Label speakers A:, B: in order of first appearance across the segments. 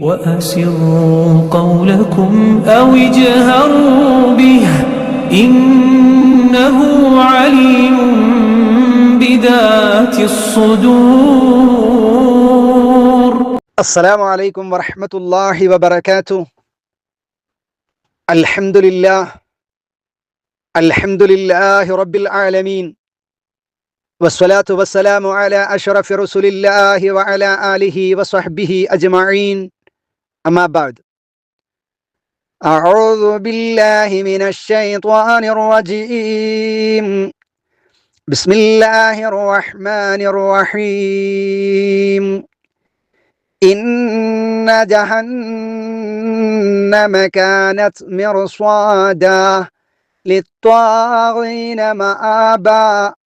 A: وأسروا قولكم أو اجهروا به إنه عليم بذات الصدور.
B: السلام عليكم ورحمة الله وبركاته. الحمد لله. الحمد لله رب العالمين. والصلاة والسلام على أشرف رسول الله وعلى آله وصحبه أجمعين. أما بعد. أعوذ بالله من الشيطان الرجيم. بسم الله الرحمن الرحيم. إن جهنم كانت مرصادا للطاغين مآبا.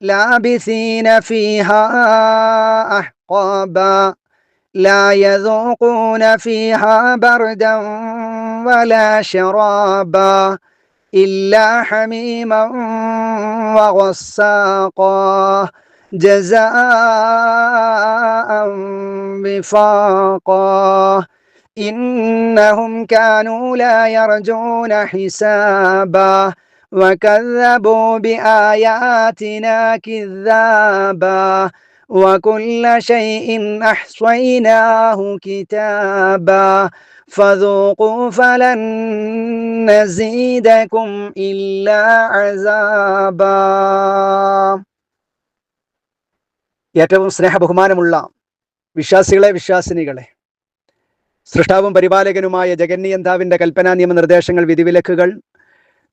B: لابثين فيها أحقابا لا يذوقون فيها بردا ولا شرابا إلا حميما وغساقا جزاء وفاقا. إنهم كانوا لا يرجون حسابا. وكذبوا بآياتنا كذابا وكل شيء أحصيناه كتابا فذوقوا فلن نزيدكم إلا عذابا ഏറ്റവും സ്നേഹബഹുമാനമുള്ള വിശ്വാസികളെ വിശ്വാസിനികളെ സൃഷ്ടാവും പരിപാലകനുമായ ജഗന്നിയന്താവിന്റെ കൽപ്പനാ നിയമ നിർദ്ദേശങ്ങൾ വിധിവിലക്കുകൾ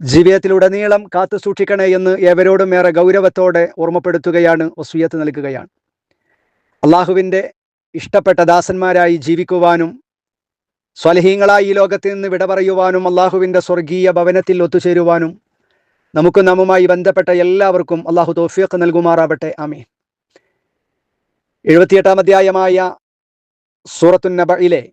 B: ജീവിതത്തിലുടനീളം കാത്തു സൂക്ഷിക്കണേ എന്ന് ഏവരോടും ഏറെ ഗൗരവത്തോടെ ഓർമ്മപ്പെടുത്തുകയാണ് വസൂയത്ത് നൽകുകയാണ്. അള്ളാഹുവിന്റെ ഇഷ്ടപ്പെട്ട ദാസന്മാരായി ജീവിക്കുവാനും സ്വലഹീങ്ങളായി ഈ ലോകത്ത് നിന്ന് വിട പറയുവാനും അള്ളാഹുവിന്റെ സ്വർഗീയ ഭവനത്തിൽ ഒത്തുചേരുവാനും നമുക്ക് നമ്മുമായി ബന്ധപ്പെട്ട എല്ലാവർക്കും അള്ളാഹു തോഫിയൊക്കെ നൽകുമാറാവട്ടെ. ആമീൻ. എഴുപത്തിയെട്ടാം അധ്യായമായ സൂറത്തുൻ നബയിലെ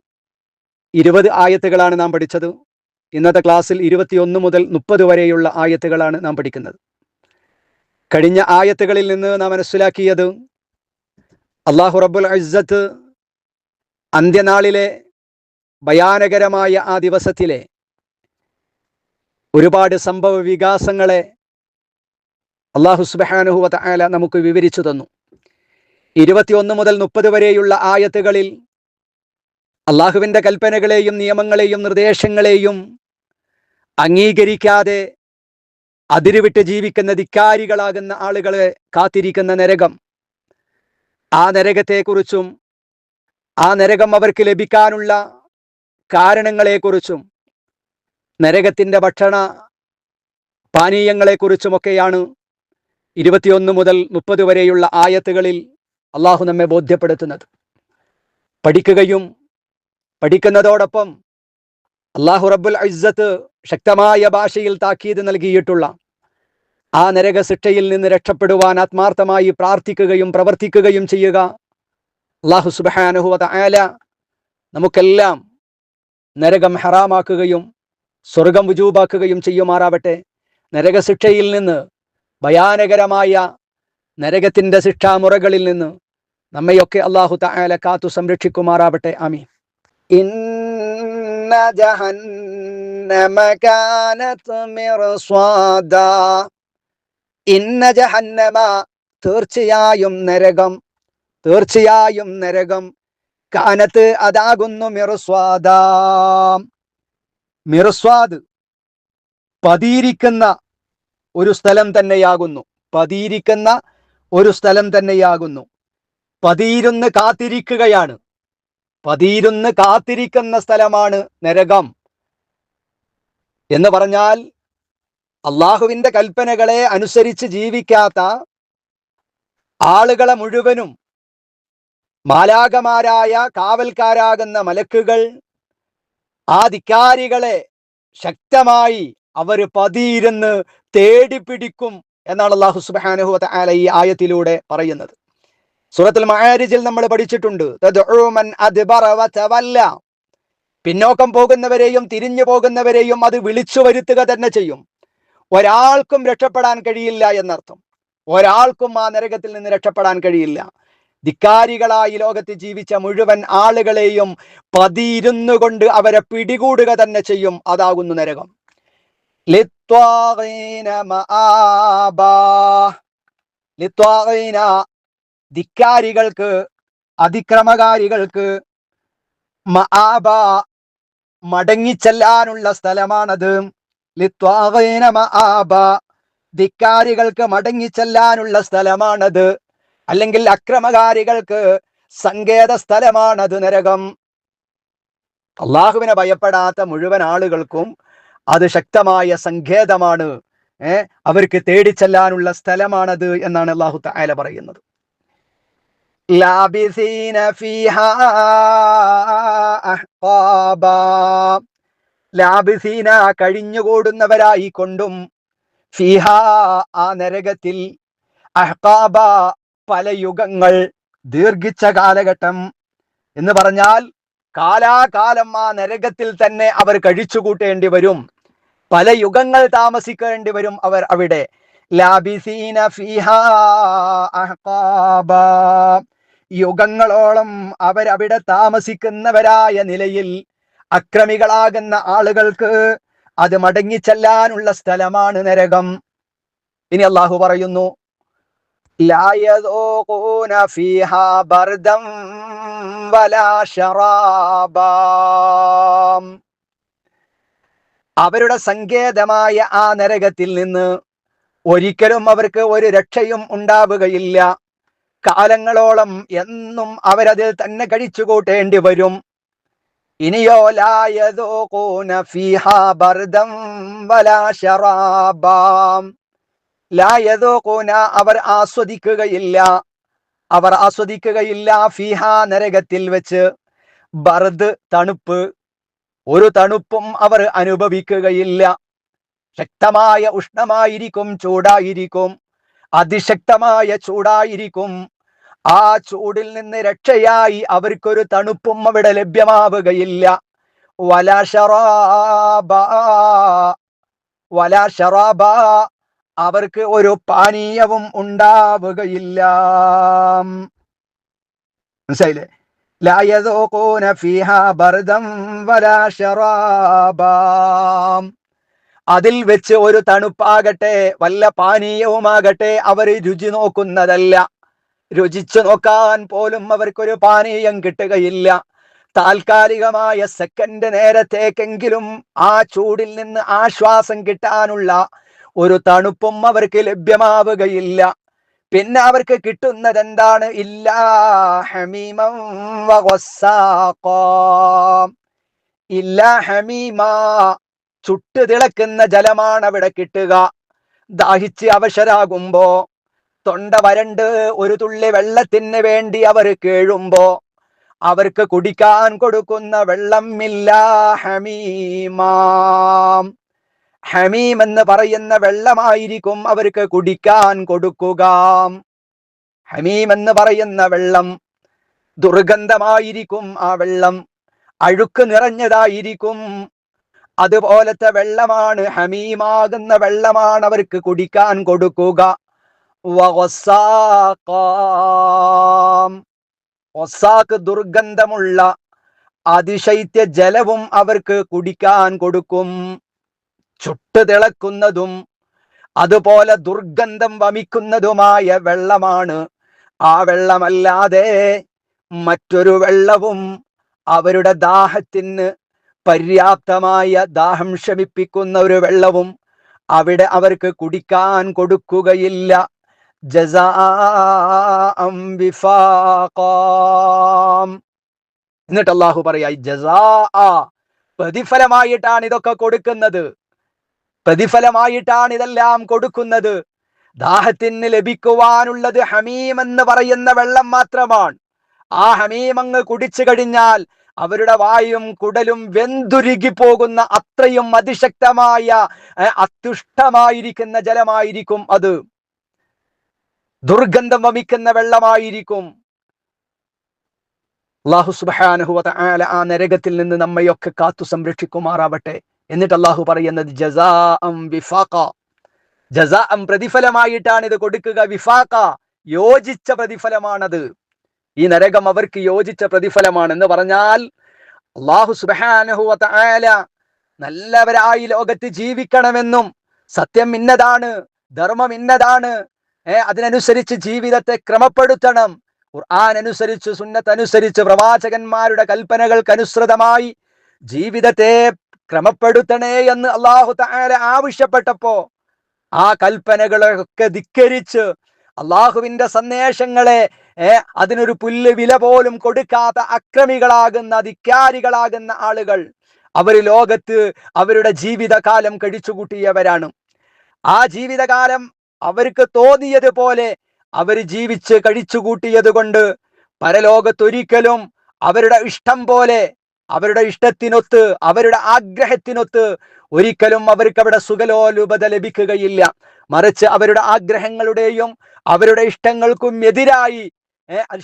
B: ഇരുപത് ആയത്തുകളാണ് നാം പഠിച്ചത്. ഇന്നത്തെ ക്ലാസ്സിൽ ഇരുപത്തിയൊന്ന് മുതൽ മുപ്പത് വരെയുള്ള ആയത്തുകളാണ് നാം പഠിക്കുന്നത്. കഴിഞ്ഞ ആയത്തുകളിൽ നിന്ന് നാം മനസ്സിലാക്കിയത് അള്ളാഹു റബ്ബുൽ അസ്സത്ത് അന്ത്യനാളിലെ ഭയാനകരമായ ആ ദിവസത്തിലെ ഒരുപാട് സംഭവ വികാസങ്ങളെ അള്ളാഹു സുബാനുഹുവ ആല നമുക്ക് വിവരിച്ചു തന്നു. ഇരുപത്തിയൊന്ന് മുതൽ മുപ്പത് വരെയുള്ള ആയത്തുകളിൽ അള്ളാഹുവിന്റെ കൽപ്പനകളെയും നിയമങ്ങളെയും നിർദ്ദേശങ്ങളെയും അംഗീകരിക്കാതെ അതിരുവിട്ട് ജീവിക്കുന്ന ധിക്കാരികളാകുന്ന ആളുകളെ കാത്തിരിക്കുന്ന നരകം. ആ നരകത്തെക്കുറിച്ചും ആ നരകം അവർക്ക് ലഭിക്കാനുള്ള കാരണങ്ങളെക്കുറിച്ചും നരകത്തിന്റെ ഭക്ഷണ പാനീയങ്ങളെക്കുറിച്ചുമൊക്കെയാണ് ഇരുപത്തിയൊന്ന് മുതൽ മുപ്പത് വരെയുള്ള ആയത്തുകളിൽ അള്ളാഹു നമ്മെ ബോധ്യപ്പെടുത്തുന്നത്. പഠിക്കുകയും പഠിക്കുന്നതോടൊപ്പം അള്ളാഹു റബ്ബുൽ ഇസ്സത്ത് ശക്തമായ ഭാഷയിൽ താക്കീത് നൽകിയിട്ടുള്ള ആ നരക ശിക്ഷയിൽ നിന്ന് രക്ഷപ്പെടുവാൻ ആത്മാർത്ഥമായി പ്രാർത്ഥിക്കുകയും പ്രവർത്തിക്കുകയും ചെയ്യുക. അള്ളാഹു സുബാനുഹുവത ആല നമുക്കെല്ലാം നരകം ഹറാമാക്കുകയും സ്വർഗം വുജൂബാക്കുകയും ചെയ്യുമാറാവട്ടെ. നരകശിക്ഷയിൽ നിന്ന് ഭയാനകരമായ നരകത്തിന്റെ ശിക്ഷാമുറകളിൽ നിന്ന് നമ്മയൊക്കെ അള്ളാഹു തആല കാത്തു സംരക്ഷിക്കുമാറാവട്ടെ ആമീൻ ജഹന്നമ കാനത് മിർസ്വാദാ ഇന്ന ജഹന്നമ തീർച്ചയായും നരകം തീർച്ചയായും നരകം. കാനത്ത് അതാകുന്നു മിർസ്വാദാ. മിറുസ്വാദ് പതിയിരിക്കുന്ന ഒരു സ്ഥലം തന്നെയാകുന്നു. പതിയിരിക്കുന്ന ഒരു സ്ഥലം തന്നെയാകുന്നു. പതിയിരുന്ന് കാത്തിരിക്കുകയാണ്. പതിയിരുന്ന് കാത്തിരിക്കുന്ന സ്ഥലമാണ് നരകം. എന്ന് പറഞ്ഞാൽ അള്ളാഹുവിന്റെ കൽപ്പനകളെ അനുസരിച്ച് ജീവിക്കാത്ത ആളുകളെ മുഴുവനും മാലാകമാരായ കാവൽക്കാരാകുന്ന മലക്കുകൾ ആ ധിക്കാരികളെ ശക്തമായി അവർ പതിയിരുന്ന് തേടിപ്പിടിക്കും എന്നാണ് അള്ളാഹു സുബാനുഹു ഈ ആയത്തിലൂടെ പറയുന്നത്. സൂറത്തുൽ മഹാരിജിൽ നമ്മൾ പഠിച്ചിട്ടുണ്ട്. പിന്നോക്കം പോകുന്നവരെയും തിരിഞ്ഞു പോകുന്നവരെയും അത് വിളിച്ചു വരുത്തുക തന്നെ ചെയ്യും. ഒരാൾക്കും രക്ഷപ്പെടാൻ കഴിയില്ല എന്നർത്ഥം. ഒരാൾക്കും ആ നരകത്തിൽ നിന്ന് രക്ഷപ്പെടാൻ കഴിയില്ല. ധിക്കാരികളായി ലോകത്ത് ജീവിച്ച മുഴുവൻ ആളുകളെയും പതിയിരുന്നു കൊണ്ട് അവരെ പിടികൂടുക തന്നെ ചെയ്യും. അതാകുന്നു നരകം. ലിത്വാ. ധിക്കാരികൾക്ക് അതിക്രമകാരികൾക്ക് മആബ മടങ്ങിച്ചെല്ലാനുള്ള സ്ഥലമാണത്. ലിത്വാവേന മആബ ധിക്കാരികൾക്ക് മടങ്ങിച്ചെല്ലാനുള്ള സ്ഥലമാണത്. അല്ലെങ്കിൽ അക്രമകാരികൾക്ക് സങ്കേത സ്ഥലമാണത് നരകം. അള്ളാഹുവിനെ ഭയപ്പെടാത്ത മുഴുവൻ ആളുകൾക്കും അത് ശക്തമായ സങ്കേതമാണ്. ഏർ അവർക്ക് തേടിച്ചെല്ലാനുള്ള സ്ഥലമാണത് എന്നാണ് അള്ളാഹു താല പറയുന്നത്. ലാബിസീന ഫീഹാ أحقابا ലാബിസീന കഴിഞ്ഞുകൂടുന്നവരായി കൊണ്ടും ഫിഹ ആ നരകത്തിൽ അഹ്കാബ പല യുഗങ്ങൾ ദീർഘിച്ച കാലഘട്ടം എന്ന് പറഞ്ഞാൽ കാലാകാലം ആ നരകത്തിൽ തന്നെ അവർ കഴിച്ചുകൂട്ടേണ്ടി വരും. പല യുഗങ്ങൾ താമസിക്കേണ്ടി വരും അവർ അവിടെ. ലാബിസീന ഫിഹ അഹ്കാബ യുഗങ്ങളോളം അവരവിടെ താമസിക്കുന്നവരായ നിലയിൽ അക്രമികളാകുന്ന ആളുകൾക്ക് അത് മടങ്ങിച്ചെല്ലാനുള്ള സ്ഥലമാണ് നരകം. ഇനി അള്ളാഹു പറയുന്നു അവരുടെ സങ്കേതമായ ആ നരകത്തിൽ നിന്ന് ഒരിക്കലും അവർക്ക് ഒരു രക്ഷയും ഉണ്ടാവുകയില്ല. കാലങ്ങളോളം എന്നും അവരതിൽ തന്നെ കഴിച്ചു കൂട്ടേണ്ടി വരും. ഇനിയോ ലായതോകൂന ഫീഹാ ബർദം വലാ ലായതോകൂന അവർ ആസ്വദിക്കുകയില്ല. അവർ ആസ്വദിക്കുകയില്ല ഫിഹ നരകത്തിൽ വെച്ച്. ബർദ് തണുപ്പ്. ഒരു തണുപ്പും അവർ അനുഭവിക്കുകയില്ല. ശക്തമായ ഉഷ്ണമായിരിക്കും ചൂടായിരിക്കും. അതിശക്തമായ ചൂടായിരിക്കും. ആ ചൂടിൽ നിന്ന് രക്ഷയായി അവർക്കൊരു തണുപ്പും അവിടെ ലഭ്യമാവുകയില്ല. വല വല ഷറാബ അവർക്ക് ഒരു പാനീയവും ഉണ്ടാവുകയില്ല. മനസ്സിലായില്ലേ? ലായതോന ഫിഹ ബർദം വല അതിൽ വെച്ച് ഒരു തണുപ്പാകട്ടെ വല്ല പാനീയവുമാകട്ടെ അവർ രുചി നോക്കുന്നതല്ല. രുചിച്ചു നോക്കാൻ പോലും അവർക്കൊരു പാനീയം കിട്ടുകയില്ല. താൽക്കാലികമായ സെക്കൻഡ് നേരത്തേക്കെങ്കിലും ആ ചൂടിൽ നിന്ന് ആശ്വാസം കിട്ടാനുള്ള ഒരു തണുപ്പും അവർക്ക് ലഭ്യമാവുകയില്ല. പിന്നെ അവർക്ക് കിട്ടുന്നത് എന്താണ് ഇല്ല ഹമീമം. ഇല്ലാ ഹമീമ. ചുട്ടു തിളക്കുന്ന ജലമാണ് അവിടെ കിട്ടുക. ദാഹിച്ച് അവശരാകുമ്പോ തൊണ്ട വരണ്ട് ഒരു തുള്ളി വെള്ളത്തിന് വേണ്ടി അവർ കേഴുമ്പോ അവർക്ക് കുടിക്കാൻ കൊടുക്കുന്ന വെള്ളം ഇല്ല ഹമീമാം. ഹമീം എന്ന് പറയുന്ന വെള്ളമായിരിക്കും അവർക്ക് കുടിക്കാൻ കൊടുക്കുക. ഹമീം എന്ന് പറയുന്ന വെള്ളം ദുർഗന്ധമായിരിക്കും ആ വെള്ളം. അഴുക്ക് നിറഞ്ഞതായിരിക്കും. അതുപോലത്തെ വെള്ളമാണ് ഹമീമാകുന്ന വെള്ളമാണ് അവർക്ക് കുടിക്കാൻ കൊടുക്കുക. ഒസാക്ക് ദുർഗന്ധമുള്ള അതിശൈത്യ ജലവും അവർക്ക് കുടിക്കാൻ കൊടുക്കും. ചുട്ടു തിളക്കുന്നതും അതുപോലെ ദുർഗന്ധം വമിക്കുന്നതുമായ വെള്ളമാണ്. ആ വെള്ളമല്ലാതെ മറ്റൊരു വെള്ളവും അവരുടെ ദാഹത്തിന് പര്യാപ്തമായ ദാഹം ശമിപ്പിക്കുന്ന ഒരു വെള്ളവും അവിടെ അവർക്ക് കുടിക്കാൻ കൊടുക്കുകയില്ല. എന്നിട്ട് അള്ളാഹു പറയായി പ്രതിഫലമായിട്ടാണ് ഇതൊക്കെ കൊടുക്കുന്നത്. പ്രതിഫലമായിട്ടാണ് ഇതെല്ലാം കൊടുക്കുന്നത്. ദാഹത്തിന് ലഭിക്കുവാനുള്ളത് ഹമീം എന്ന് പറയുന്ന വെള്ളം മാത്രമാണ്. ആ ഹമീമങ്ങ് കുടിച്ചു കഴിഞ്ഞാൽ അവരുടെ വായും കുടലും വെന്തുരുകി പോകുന്ന അത്രയും അതിശക്തമായ അത്യുഷ്ടമായിരിക്കുന്ന ജലമായിരിക്കും അത്. ദുർഗന്ധം വമിക്കുന്ന വെള്ളമായിരിക്കും. അള്ളാഹു സുബ്ഹാനഹു ആല ആ നരകത്തിൽ നിന്ന് നമ്മയൊക്കെ കാത്തു സംരക്ഷിക്കുമാറാവട്ടെ. എന്നിട്ട് അള്ളാഹു പറയുന്നത് ജസാഅം പ്രതിഫലമായിട്ടാണ് ഇത് കൊടുക്കുക. വിഫാക്ക യോജിച്ച പ്രതിഫലമാണത്. ഈ നരകം അവർക്ക് യോജിച്ച പ്രതിഫലമാണ് എന്ന് പറഞ്ഞാൽ അള്ളാഹു സുബാനഹുവ നല്ലവരായി ലോകത്ത് ജീവിക്കണമെന്നും സത്യം ഇന്നതാണ് ധർമ്മം ഇന്നതാണ് ഏ അതിനനുസരിച്ച് ജീവിതത്തെ ക്രമപ്പെടുത്തണം. ഖുർആൻ അനുസരിച്ച് സുന്നത്ത് അനുസരിച്ച് പ്രവാചകന്മാരുടെ കൽപ്പനകൾക്കനുസൃതമായി ജീവിതത്തെ ക്രമപ്പെടുത്തണേ എന്ന് അള്ളാഹു താല ആവശ്യപ്പെട്ടപ്പോ ആ കൽപ്പനകളൊക്കെ ധിക്കരിച്ച് അള്ളാഹുവിന്റെ സന്ദേശങ്ങളെ അതിനൊരു പുല്ല് വില പോലും കൊടുക്കാത്ത അക്രമികളാകുന്ന ധിക്കാരികളാകുന്ന ആളുകൾ അവർ ലോകത്ത് അവരുടെ ജീവിതകാലം കഴിച്ചുകൂട്ടിയവരാണ് ആ ജീവിതകാലം അവർക്ക് തോന്നിയതുപോലെ അവർ ജീവിച്ച് കഴിച്ചുകൂട്ടിയത് കൊണ്ട് പരലോകത്തൊരിക്കലും അവരുടെ ഇഷ്ടം പോലെ അവരുടെ ഇഷ്ടത്തിനൊത്ത് അവരുടെ ആഗ്രഹത്തിനൊത്ത് ഒരിക്കലും അവർക്ക് അവിടെ സുഖലോലുപത ലഭിക്കുകയില്ല. മറിച്ച് അവരുടെ ആഗ്രഹങ്ങളുടെയും അവരുടെ ഇഷ്ടങ്ങൾക്കും എതിരായി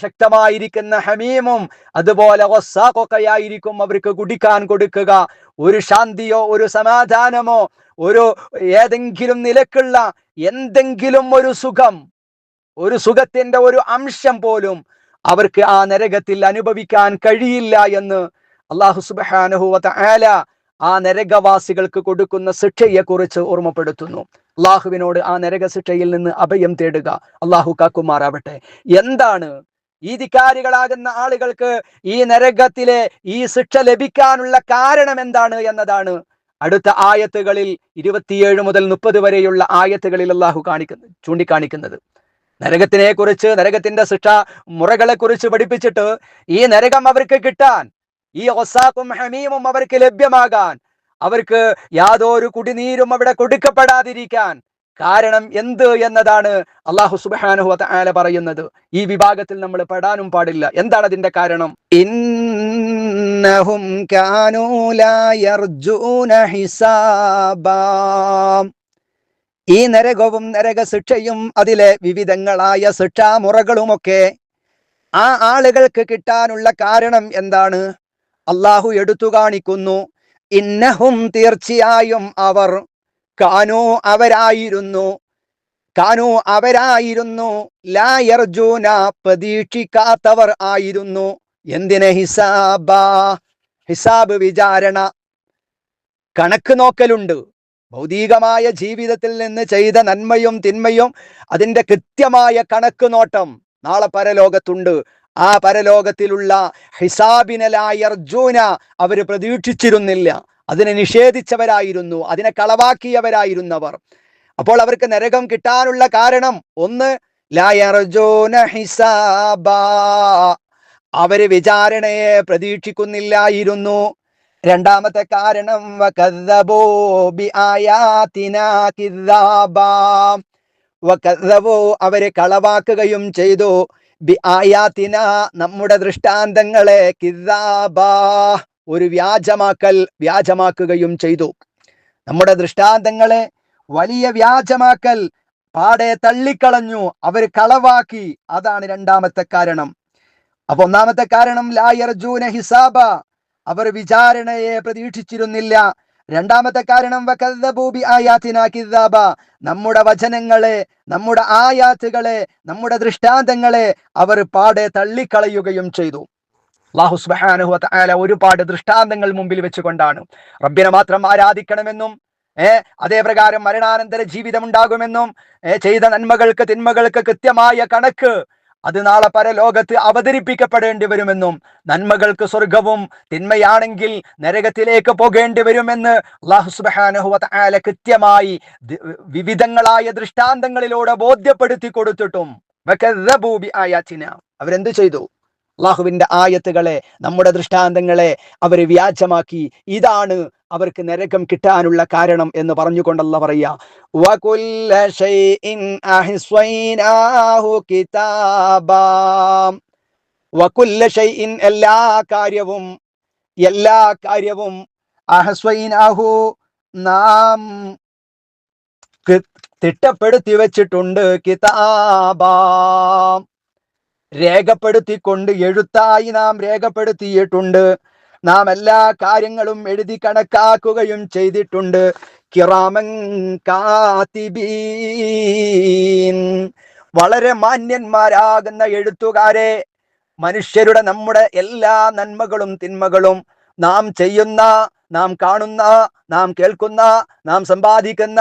B: ശക്തമായിരിക്കുന്ന ഹമീമും അതുപോലെ വസ്സാക്കൊക്കെയായിരിക്കും അവർക്ക് കുടിക്കാൻ കൊടുക്കുക. ഒരു ശാന്തിയോ ഒരു സമാധാനമോ ഒരു ഏതെങ്കിലും നിലക്കുള്ള എന്തെങ്കിലും ഒരു സുഖം ഒരു സുഖത്തിന്റെ ഒരു അംശം പോലും അവർക്ക് ആ നരകത്തിൽ അനുഭവിക്കാൻ കഴിയില്ല എന്ന് അള്ളാഹു സുബാനുഹുവ ആല ആ നരകവാസികൾക്ക് കൊടുക്കുന്ന ശിക്ഷയെ കുറിച്ച് ഓർമ്മപ്പെടുത്തുന്നു. അള്ളാഹുവിനോട് ആ നരക ശിക്ഷയിൽ നിന്ന് അഭയം തേടുക അള്ളാഹു കാക്കുമാറാവട്ടെ. എന്താണ്? ഈ ധിക്കാരികളാകുന്ന ആളുകൾക്ക് ഈ നരകത്തിലെ ഈ ശിക്ഷ ലഭിക്കാനുള്ള കാരണം എന്താണ് എന്നതാണ് അടുത്ത ആയത്തുകളിൽ ഇരുപത്തിയേഴ് മുതൽ മുപ്പത് വരെയുള്ള ആയത്തുകളിൽ അള്ളാഹു കാണിക്കുന്നു ചൂണ്ടിക്കാണിക്കുന്നത്. നരകത്തിനെ കുറിച്ച് നരകത്തിന്റെ ശിക്ഷ മുറകളെ കുറിച്ച് പഠിപ്പിച്ചിട്ട് ഈ നരകം അവർക്ക് കിട്ടാൻ ഈ ഒസാക്കും ഹമീമും അവർക്ക് ലഭ്യമാകാൻ അവർക്ക് യാതൊരു കുടിനീരും അവിടെ കൊടുക്കപ്പെടാതിരിക്കാൻ കാരണം എന്ത് എന്നതാണ് അള്ളാഹു സുബാനുഹു ആല പറയുന്നത്. ഈ വിഭാഗത്തിൽ നമ്മൾ പെടാനും പാടില്ല. എന്താണ് അതിന്റെ കാരണം? ഇന്നഹും കാനൂ ലാ ഹിസാബ ഹിസാബാം. ഈ നരകവും നരക ശിക്ഷയും അതിലെ വിവിധങ്ങളായ ശിക്ഷാമുറകളുമൊക്കെ ആ ആളുകൾക്ക് കിട്ടാനുള്ള കാരണം എന്താണ്? അള്ളാഹു എടുത്തു കാണിക്കുന്നു ഇന്നഹും തീർച്ചയായും അവർ കാനോ അവരായിരുന്നു കാനോ അവരായിരുന്നു ലായർജൂന പ്രതീക്ഷിക്കാത്തവർ ആയിരുന്നു എന്തിന് ഹിസാബ? ഹിസാബ് വിചാരണ. കണക്ക് നോക്കലുണ്ട്. ഭൗതികമായ ജീവിതത്തിൽ നിന്ന് ചെയ്ത നന്മയും തിന്മയും അതിന്റെ കൃത്യമായ കണക്ക് നോട്ടം നാളെ പരലോകത്തുണ്ട്. ആ പരലോകത്തിലുള്ള ഹിസാബിനലായ അർജുന അവർ പ്രതീക്ഷിച്ചിരുന്നില്ല. അതിനെ നിഷേധിച്ചവരായിരുന്നു. അതിനെ കളവാക്കിയവരായിരുന്നവർ. അപ്പോൾ അവർക്ക് നരകം കിട്ടാനുള്ള കാരണം ഒന്ന് ലായർജോന ഹിസാബ. അവർ വിചാരണയെ പ്രതീക്ഷിക്കുന്നില്ലായിരുന്നു. രണ്ടാമത്തെ കാരണം അവർ കളവാക്കുകയും ചെയ്തു. ബി ആയാത്തിന നമ്മുടെ ദൃഷ്ടാന്തങ്ങളെ കിതാബാ ഒരു വ്യാജമാക്കൽ വ്യാജമാക്കുകയും ചെയ്തു. നമ്മുടെ ദൃഷ്ടാന്തങ്ങളെ വലിയ വ്യാജമാക്കൽ പാടെ തള്ളിക്കളഞ്ഞു. അവർ കളവാക്കി. അതാണ് രണ്ടാമത്തെ കാരണം. അപ്പൊ ഒന്നാമത്തെ കാരണം ലായർജൂന ഹിസാബ. അവർ വിചാരണയെ പ്രതീക്ഷിച്ചിരുന്നില്ല. രണ്ടാമത്തെ കാരണം കിദ്ദാബ. നമ്മുടെ വചനങ്ങളെ നമ്മുടെ ആയാത്തുകളെ നമ്മുടെ ദൃഷ്ടാന്തങ്ങളെ അവർ പാടെ തള്ളിക്കളയുകയും ചെയ്തു. അള്ളാഹു ഒരുപാട് ദൃഷ്ടാന്തങ്ങൾ മുമ്പിൽ വെച്ചുകൊണ്ടാണ്. റബ്ബിനെ മാത്രം ആരാധിക്കണമെന്നും ഏർ അതേ പ്രകാരം മരണാനന്തര ജീവിതം ഉണ്ടാകുമെന്നും ചെയ്ത നന്മകൾക്ക് തിന്മകൾക്ക് കൃത്യമായ കണക്ക് അത് നാളെ പരലോകത്ത് അവതരിപ്പിക്കപ്പെടേണ്ടി വരുമെന്നും നന്മകൾക്ക് സ്വർഗവും തിന്മയാണെങ്കിൽ നരകത്തിലേക്ക് പോകേണ്ടി വരുമെന്ന് അള്ളാഹു സുബ്ഹാനഹു വതആല കൃത്യമായി വിവിധങ്ങളായ ദൃഷ്ടാന്തങ്ങളിലൂടെ ബോധ്യപ്പെടുത്തി കൊടുത്തിട്ടും. അവരെന്ത് ചെയ്തു അള്ളാഹുവിന്റെ ആയത്തുകളെ നമ്മുടെ ദൃഷ്ടാന്തങ്ങളെ അവർ വ്യാജമാക്കി. ഇതാണ് അവർക്ക് നരകം കിട്ടാനുള്ള കാരണം എന്ന് പറഞ്ഞുകൊണ്ടല്ല പറയുക. എല്ലാ കാര്യവും എല്ലാ കാര്യവും നാം തിട്ടപ്പെടുത്തി വെച്ചിട്ടുണ്ട്. കിതാബാ. രേഖപ്പെടുത്തിക്കൊണ്ട് എഴുത്തായി നാം രേഖപ്പെടുത്തിയിട്ടുണ്ട്. നാം എല്ലാ കാര്യങ്ങളും എഴുതി കണക്കാക്കുകയും ചെയ്തിട്ടുണ്ട്. കിറാമൻ കാത്തിബീൻ. വളരെ മാന്യന്മാരാകുന്ന എഴുത്തുകാരെ മനുഷ്യരുടെ നമ്മുടെ എല്ലാ നന്മകളും തിന്മകളും നാം ചെയ്യുന്ന നാം കാണുന്ന നാം കേൾക്കുന്ന നാം സമ്പാദിക്കുന്ന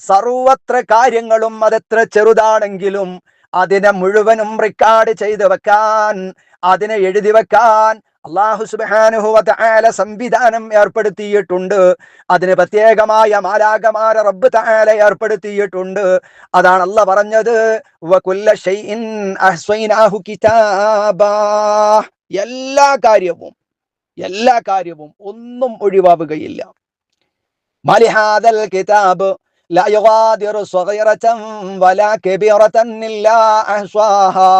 B: സർവത്ര കാര്യങ്ങളും അതെത്ര ചെറുതാണെങ്കിലും അതിനെ മുഴുവനും റിക്കാർഡ് ചെയ്തു വെക്കാൻ അതിനെ എഴുതി വെക്കാൻ അള്ളാഹു സുബാനുഹുവല സംവിധാനം ഏർപ്പെടുത്തിയിട്ടുണ്ട്. അതിന് പ്രത്യേകമായ മാലാകമാര റബ്ബ് താല ഏർപ്പെടുത്തിയിട്ടുണ്ട്. അതാണ് അല്ല പറഞ്ഞത്. എല്ലാ കാര്യവും എല്ലാ കാര്യവും ഒന്നും ഒഴിവാവുകയില്ല. മലിഹാദൽ കിതാബ് لا يغادر صغيرة ولا كبيرة إلا أحصاها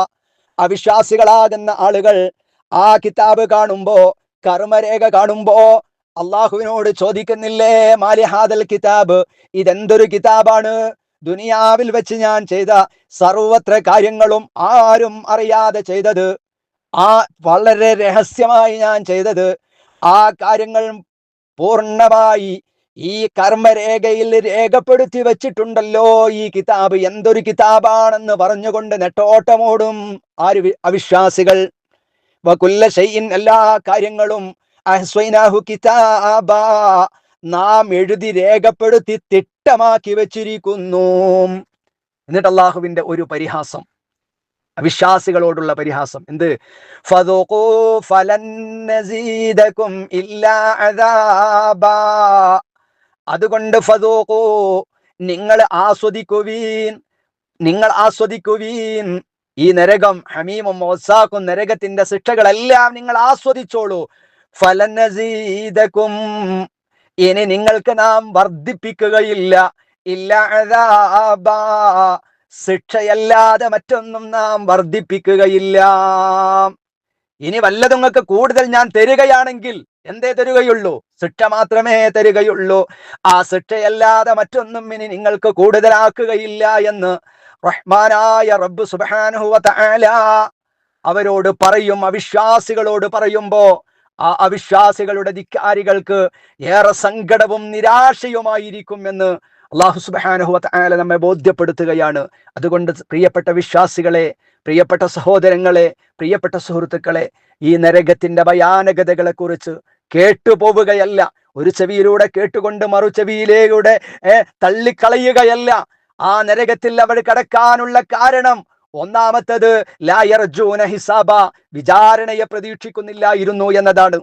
B: അവിശ്വാസികളാകുന്ന ആളുകൾ ആ കിതാബ് കാണുമ്പോ കർമ്മരേഖ കാണുമ്പോ അള്ളാഹുവിനോട് ചോദിക്കുന്നില്ലേ മാലിഹാദൽ കിതാബ് ഇതെന്തൊരു കിതാബാണ് ദുനിയാവിൽ വെച്ച് ഞാൻ ചെയ്ത സർവത്ര കാര്യങ്ങളും ആരും അറിയാതെ ചെയ്തത് ആ വളരെ രഹസ്യമായി ഞാൻ ചെയ്തത് ആ കാര്യങ്ങൾ പൂർണ്ണമായി ഈ കർമ്മരേഖയിൽ രേഖപ്പെടുത്തി വെച്ചിട്ടുണ്ടല്ലോ ഈ കിതാബ്. എന്തൊരു കിതാബാണെന്ന് പറഞ്ഞുകൊണ്ട് നെട്ടോട്ടമോടും ആര് അവിശ്വാസികൾ. വകുല്ല എല്ലാ കാര്യങ്ങളും കിതാബ. നാം എഴുതി രേഖപ്പെടുത്തി തിട്ടമാക്കി വെച്ചിരിക്കുന്നു. എന്നിട്ട് അള്ളാഹുവിന്റെ ഒരു പരിഹാസം. അവിശ്വാസികളോടുള്ള പരിഹാസം. എന്ത്? ഫലൻ ഇല്ലാ അതുകൊണ്ട് ഫതോകോ നിങ്ങൾ ആസ്വദിക്കുവീൻ നിങ്ങൾ ആസ്വദിക്കുവീൻ. ഈ നരകം ഹമീമും മൊസാക്കും നരകത്തിന്റെ ശിക്ഷകളെല്ലാം നിങ്ങൾ ആസ്വദിച്ചോളൂ. ഫലനസീതക്കും ഇനി നിങ്ങൾക്ക് നാം വർദ്ധിപ്പിക്കുകയില്ല. ഇല്ല അദാബാ. ശിക്ഷയല്ലാതെ മറ്റൊന്നും നാം വർദ്ധിപ്പിക്കുകയില്ല. ഇനി വല്ലതുങ്ങൾക്ക് കൂടുതൽ ഞാൻ തരികയാണെങ്കിൽ എന്തേ തരുകയുള്ളൂ? ശിക്ഷ മാത്രമേ തരികയുള്ളൂ. ആ ശിക്ഷയല്ലാതെ മറ്റൊന്നും ഇനി നിങ്ങൾക്ക് കൂടുതലാക്കുകയില്ല എന്ന് റഹ്മാനായ റബ്ബ് തആല അവരോട് പറയും അവിശ്വാസികളോട് പറയുമ്പോ ആ അവിശ്വാസികളുടെ ധിക്കാരികൾക്ക് ഏറെ സങ്കടവും നിരാശയുമായിരിക്കും എന്ന് അള്ളാഹു സുബ്ഹാനഹു വ തആല നമ്മെ ബോധ്യപ്പെടുത്തുകയാണ്. അതുകൊണ്ട് പ്രിയപ്പെട്ട വിശ്വാസികളെ പ്രിയപ്പെട്ട സഹോദരങ്ങളെ പ്രിയപ്പെട്ട സുഹൃത്തുക്കളെ ഈ നരകത്തിന്റെ ഭയാനകതകളെ കുറിച്ച് കേട്ടുപോവുകയല്ല. ഒരു ചെവിയിലൂടെ കേട്ടുകൊണ്ട് മറു ചെവിയിലൂടെ തള്ളിക്കളയുകയല്ല. ആ നരകത്തിൽ അവൾ കടക്കാനുള്ള കാരണം ഒന്നാമത്തത് ലായർജൂന ഹിസാബ വിചാരണയെ പ്രതീക്ഷിക്കുന്നില്ലായിരുന്നു എന്നതാണ്.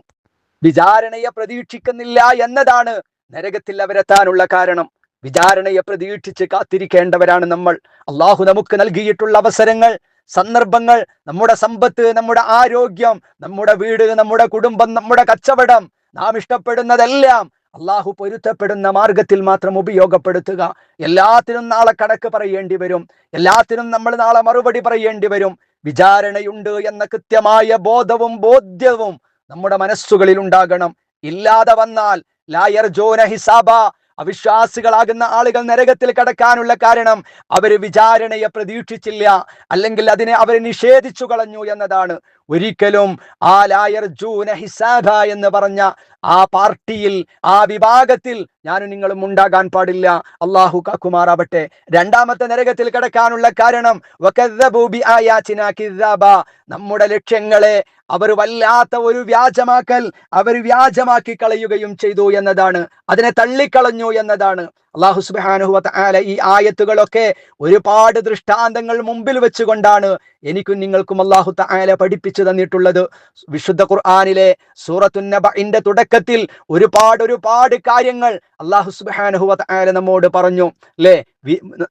B: വിചാരണയെ പ്രതീക്ഷിക്കുന്നില്ല എന്നതാണ് നരകത്തിൽ അവരെത്താനുള്ള കാരണം. വിചാരണയെ പ്രതീക്ഷിച്ച് കാത്തിരിക്കേണ്ടവരാണ് നമ്മൾ. അള്ളാഹു നമുക്ക് നൽകിയിട്ടുള്ള അവസരങ്ങൾ സന്ദർഭങ്ങൾ നമ്മുടെ സമ്പത്ത് നമ്മുടെ ആരോഗ്യം നമ്മുടെ വീട് നമ്മുടെ കുടുംബം നമ്മുടെ കച്ചവടം. നാം ഇഷ്ടപ്പെടുന്നതെല്ലാം അള്ളാഹു പൊരുത്തപ്പെടുന്ന മാർഗത്തിൽ മാത്രം ഉപയോഗപ്പെടുത്തുക. എല്ലാത്തിനും നാളെ കണക്ക് പറയേണ്ടി വരും. എല്ലാത്തിനും നമ്മൾ നാളെ മറുപടി പറയേണ്ടി വരും. വിചാരണയുണ്ട് എന്ന കൃത്യമായ ബോധവും ബോധ്യവും നമ്മുടെ മനസ്സുകളിൽ ഉണ്ടാകണം ഇല്ലാതെ വന്നാൽ ലായർ ജോന ഹിസാബ. അവിശ്വാസികളാകുന്ന ആളുകൾ നരകത്തിൽ കടക്കാനുള്ള കാരണം അവർ വിചാരണയെ പ്രതീക്ഷിച്ചില്ല. അല്ലെങ്കിൽ അതിനെ അവർ നിഷേധിച്ചു കളഞ്ഞു എന്നതാണ്. ഒരിക്കലും ആ ലായർജൂന ഹിസാബ എന്ന് പറഞ്ഞ ആ പാർട്ടിയിൽ ആ വിഭാഗത്തിൽ ഞാനും നിങ്ങളും ഉണ്ടാകാൻ പാടില്ല. അള്ളാഹു കാക്കുമാറാവട്ടെ. രണ്ടാമത്തെ നരകത്തിൽ കിടക്കാനുള്ള കാരണം. നമ്മുടെ ലക്ഷ്യങ്ങളെ അവർ വല്ലാത്ത ഒരു വ്യാജമാക്കൽ അവർ വ്യാജമാക്കി കളയുകയും ചെയ്തു എന്നതാണ്. അതിനെ തള്ളിക്കളഞ്ഞു എന്നതാണ്. അള്ളാഹു സുബ്ഹാനഹു ആല ഈ ആയത്തുകളൊക്കെ ഒരുപാട് ദൃഷ്ടാന്തങ്ങൾ മുമ്പിൽ വെച്ചുകൊണ്ടാണ് എനിക്കും നിങ്ങൾക്കും അള്ളാഹു തആല പഠിപ്പിച്ചു തന്നിട്ടുള്ളത്. വിശുദ്ധ ഖുർആനിലെ സൂറത്തുന്നബിന്റെ തുടക്കത്തിൽ ഒരുപാട് ഒരുപാട് കാര്യങ്ങൾ അള്ളാഹു സുബ്ഹാനഹു ആല നമ്മോട് പറഞ്ഞു. അല്ലേ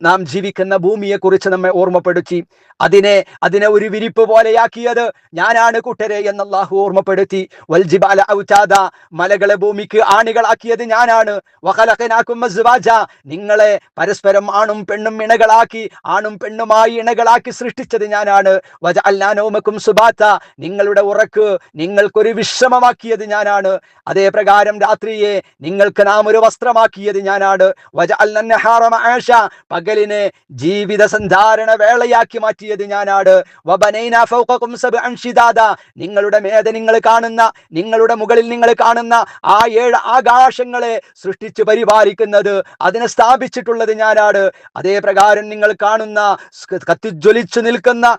B: നാം ജീവിക്കുന്ന ഭൂമിയെ കുറിച്ച് നമ്മെ ഓർമ്മപ്പെടുത്തി. അതിനെ അതിനെ ഒരു വിരിപ്പ് പോലെയാക്കിയത് ഞാനാണ് കൂട്ടരെ എന്ന് അള്ളാഹു ഓർമ്മപ്പെടുത്തി വൽജിബാല ഔചാദ മലകളെ ഭൂമിക്ക് ആണികളാക്കിയത് ഞാനാണ്. വഖലഖനാകും അസ്വാജ നിങ്ങളെ പരസ്പരം ആണും പെണ്ണും ഇണകളാക്കി ആണും പെണ്ണുമായി ഇണകളാക്കി സൃഷ്ടിച്ചത് ഞാനാണ്. വജ അല്ലാനോമക്കും സുബാത്ത നിങ്ങളുടെ ഉറക്ക് നിങ്ങൾക്കൊരു വിശ്രമമാക്കിയത് ഞാനാണ്. അതേ പ്രകാരം രാത്രിയെ നിങ്ങൾക്ക് നാം ഒരു വസ്ത്രമാക്കിയത് ഞാനാണ്. വജ നഹാറ മആശ പകലിനെ ജീവിത സന്ധാരണ വേളയാക്കി മാറ്റിയത് ശിദാദ. നിങ്ങളുടെ മേധ നിങ്ങൾ കാണുന്ന നിങ്ങളുടെ മുകളിൽ നിങ്ങൾ കാണുന്ന ആ ഏഴ് ആകാശങ്ങളെ സൃഷ്ടിച്ചു പരിപാലിക്കുന്നത് അതിനെ സ്ഥാപിച്ചിട്ടുള്ളത് ഞാനാണ്. അതേ പ്രകാരം നിങ്ങൾ കാണുന്ന കത്തിജ്വലിച്ചു നിൽക്കുന്ന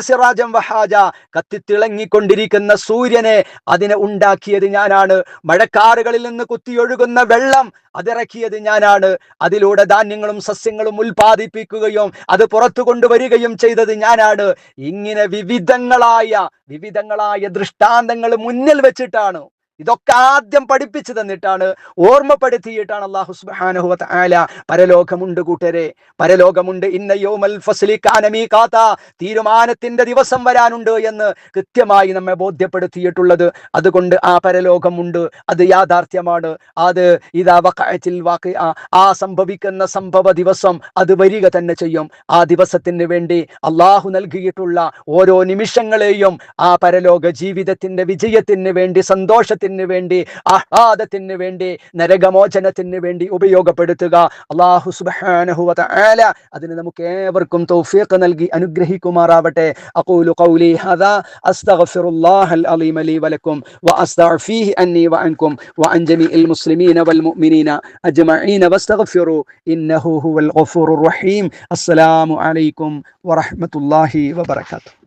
B: സിറാജൻ വഹാജ. കത്തിത്തിളങ്ങിക്കൊണ്ടിരിക്കുന്ന സൂര്യനെ അതിനെ ഉണ്ടാക്കിയത് ഞാനാണ്. മഴക്കാറുകളിൽ നിന്ന് കുത്തിയൊഴുകുന്ന വെള്ളം അതിറക്കിയത് ഞാനാണ്. അതിലൂടെ ധാന്യങ്ങളും സസ്യങ്ങളും ഉൽപ്പാദിപ്പിക്കുകയും അത് പുറത്തു കൊണ്ടുവരികയും ചെയ്തത് ഞാനാണ്. ഇങ്ങനെ വിവിധങ്ങളായ വിവിധങ്ങളായ ദൃഷ്ടാന്തങ്ങൾ മുന്നിൽ വെച്ചിട്ടാണ്. ഇതൊക്കെ ആദ്യം പഠിപ്പിച്ചു തന്നിട്ടാണ് ഓർമ്മപ്പെടുത്തിയിട്ടാണ് അള്ളാഹു സുബ്ഹാനഹു ആല പരലോകമുണ്ട് കൂട്ടരെ. പരലോകമുണ്ട്. ഇന്ന യൗമൽ ഫസ്ലി കാത്ത തീരുമാനത്തിന്റെ ദിവസം വരാനുണ്ട് എന്ന് കൃത്യമായി നമ്മെ ബോധ്യപ്പെടുത്തിയിട്ടുള്ളത്. അതുകൊണ്ട് ആ പരലോകമുണ്ട്. അത് യാഥാർത്ഥ്യമാണ്. അത് ഇതാ വഖഅത്തിൽ വാക്ക് ആ സംഭവിക്കുന്ന സംഭവ ദിവസം അത് വരിക തന്നെ ചെയ്യും. ആ ദിവസത്തിന് വേണ്ടി അള്ളാഹു നൽകിയിട്ടുള്ള ഓരോ നിമിഷങ്ങളെയും ആ പരലോക ജീവിതത്തിന്റെ വിജയത്തിന് വേണ്ടി സന്തോഷത്തിന് വേണ്ടി ആഹ്ലാദത്തിന് വേണ്ടി നരകമോചനത്തിന് വേണ്ടി ഉപയോഗപ്പെടുത്തുക. അള്ളാഹു സുബ്ഹാനഹു വ തആല അതിന് നമുക്ക് ഏവർക്കും തൗഫീഖ് നൽകി അനുഗ്രഹിക്കുമാറാവട്ടെ. അഖൂലു ഖൗലി ഹദാ അസ്തഗ്ഫിറുല്ലാഹൽ അലീം ലി വലക്കും വഅസ്തഗ്ഫീഹി അന്നി വഅൻകും വഅൻ ജമീഇൽ മുസ്ലിമീന വൽ മുഅ്മിനീന അജ്മഈന വസ്തഗ്ഫിറു ഇന്നഹു ഹുവൽ ഗഫൂറുർ റഹീം. അസ്സലാമു അലൈക്കും വറഹ്മത്തുള്ളാഹി വബറകാതുഹു.